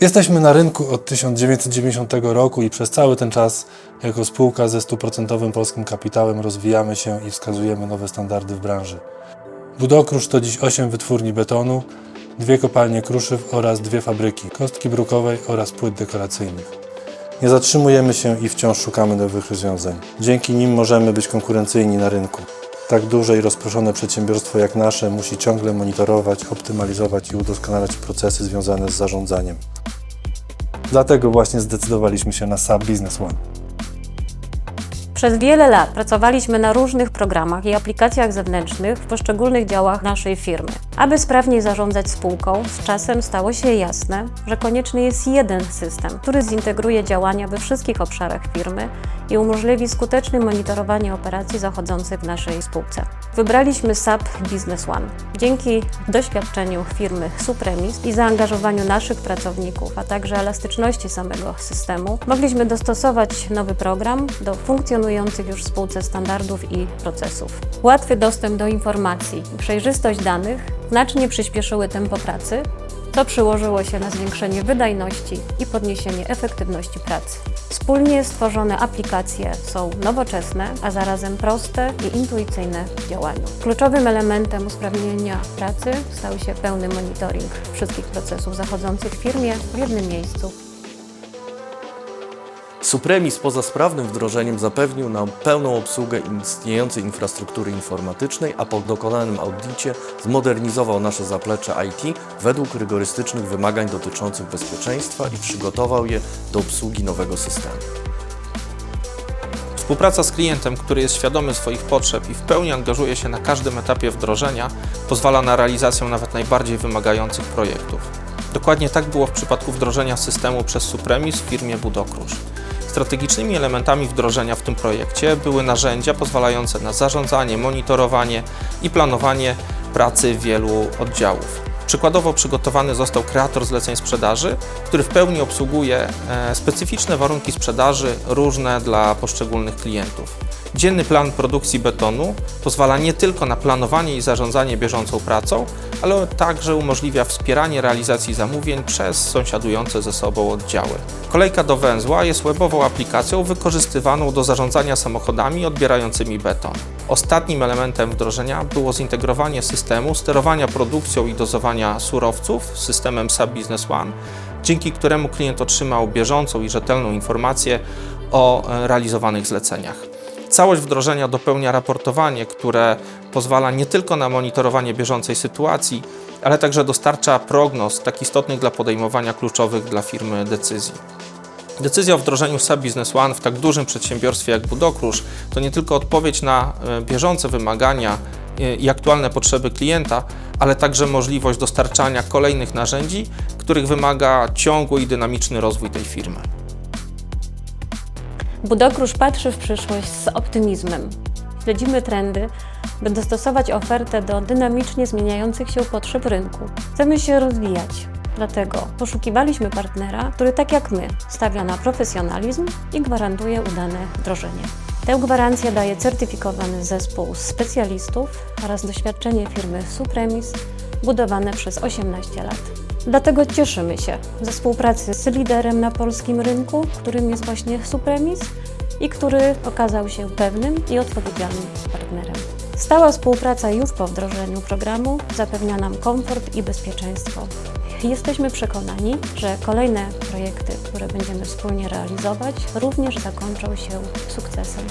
Jesteśmy na rynku od 1990 roku i przez cały ten czas jako spółka ze stuprocentowym polskim kapitałem rozwijamy się i wskazujemy nowe standardy w branży. Budokrusz to dziś 8 wytwórni betonu, dwie kopalnie kruszyw oraz dwie fabryki kostki brukowej oraz płyt dekoracyjnych. Nie zatrzymujemy się i wciąż szukamy nowych rozwiązań. Dzięki nim możemy być konkurencyjni na rynku. Tak duże i rozproszone przedsiębiorstwo jak nasze musi ciągle monitorować, optymalizować i udoskonalać procesy związane z zarządzaniem. Dlatego właśnie zdecydowaliśmy się na SAP Business One. Przez wiele lat pracowaliśmy na różnych programach i aplikacjach zewnętrznych w poszczególnych działach naszej firmy. Aby sprawniej zarządzać spółką, z czasem stało się jasne, że konieczny jest jeden system, który zintegruje działania we wszystkich obszarach firmy i umożliwi skuteczne monitorowanie operacji zachodzących w naszej spółce. Wybraliśmy SAP Business One. Dzięki doświadczeniu firmy Supremis i zaangażowaniu naszych pracowników, a także elastyczności samego systemu, mogliśmy dostosować nowy program do funkcjonujących już w spółce standardów i procesów. Łatwy dostęp do informacji i przejrzystość danych znacznie przyspieszyły tempo pracy, co przyłożyło się na zwiększenie wydajności i podniesienie efektywności pracy. Wspólnie stworzone aplikacje są nowoczesne, a zarazem proste i intuicyjne w działaniu. Kluczowym elementem usprawnienia pracy stał się pełny monitoring wszystkich procesów zachodzących w firmie w jednym miejscu Supremis poza sprawnym wdrożeniem zapewnił nam pełną obsługę istniejącej infrastruktury informatycznej, a po dokonanym audycie zmodernizował nasze zaplecze IT według rygorystycznych wymagań dotyczących bezpieczeństwa i przygotował je do obsługi nowego systemu. Współpraca z klientem, który jest świadomy swoich potrzeb i w pełni angażuje się na każdym etapie wdrożenia, pozwala na realizację nawet najbardziej wymagających projektów. Dokładnie tak było w przypadku wdrożenia systemu przez Supremis w firmie Budokrusz. Strategicznymi elementami wdrożenia w tym projekcie były narzędzia pozwalające na zarządzanie, monitorowanie i planowanie pracy wielu oddziałów. Przykładowo przygotowany został kreator zleceń sprzedaży, który w pełni obsługuje e, specyficzne warunki sprzedaży różne dla poszczególnych klientów. Dzienny plan produkcji betonu pozwala nie tylko na planowanie i zarządzanie bieżącą pracą, ale także umożliwia wspieranie realizacji zamówień przez sąsiadujące ze sobą oddziały. Kolejka do węzła jest webową aplikacją wykorzystywaną do zarządzania samochodami odbierającymi beton. Ostatnim elementem wdrożenia było zintegrowanie systemu sterowania produkcją i dozowania surowców z systemem SAP Business One, dzięki któremu klient otrzymał bieżącą i rzetelną informację o e, realizowanych zleceniach. Całość wdrożenia dopełnia raportowanie, które pozwala nie tylko na monitorowanie bieżącej sytuacji, ale także dostarcza prognoz tak istotnych dla podejmowania kluczowych dla firmy decyzji. Decyzja o wdrożeniu SAP Business One w tak dużym przedsiębiorstwie jak Budokrusz to nie tylko odpowiedź na e, bieżące wymagania e, i aktualne potrzeby klienta, ale także możliwość dostarczania kolejnych narzędzi, których wymaga ciągły i dynamiczny rozwój tej firmy. Budokrusz patrzy w przyszłość z optymizmem. Śledzimy trendy, by dostosować ofertę do dynamicznie zmieniających się potrzeb rynku. Chcemy się rozwijać, dlatego poszukiwaliśmy partnera, który tak jak my stawia na profesjonalizm i gwarantuje udane wdrożenie. Tę gwarancję daje certyfikowany zespół specjalistów oraz doświadczenie firmy Supremis budowane przez 18 lat. Dlatego cieszymy się ze współpracy z liderem na polskim rynku, którym jest właśnie Supremis i który okazał się pewnym i odpowiedzialnym partnerem. Stała współpraca już po wdrożeniu programu zapewnia nam komfort i bezpieczeństwo. Jesteśmy przekonani, że kolejne projekty, które będziemy wspólnie realizować, również zakończą się sukcesem.